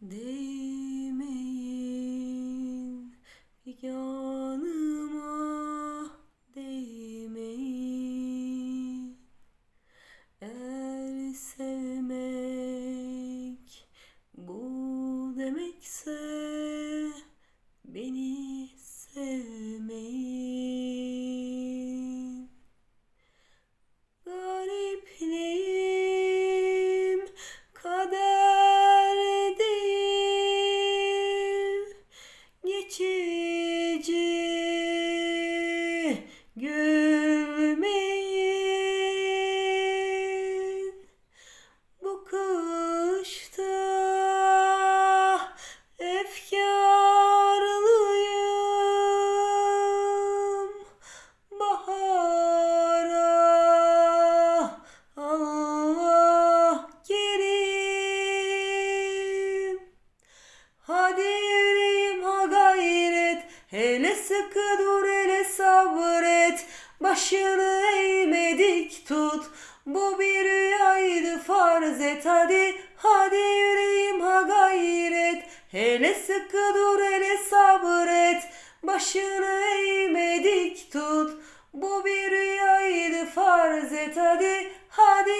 Değmeyin yanıma değmeyin. Eğer sevmek bu demekse beni sevmeyin geçici gülmeyin Hele sıkı dur hele sabret Başını eğme dik tut. Bu bir rüyaydı farz et. Hadi Hadi yüreğim ha gayret. Hele sıkı dur hele sabret Başını eğme dik tut. Bu bir rüyaydı farz et. Hadi Hadi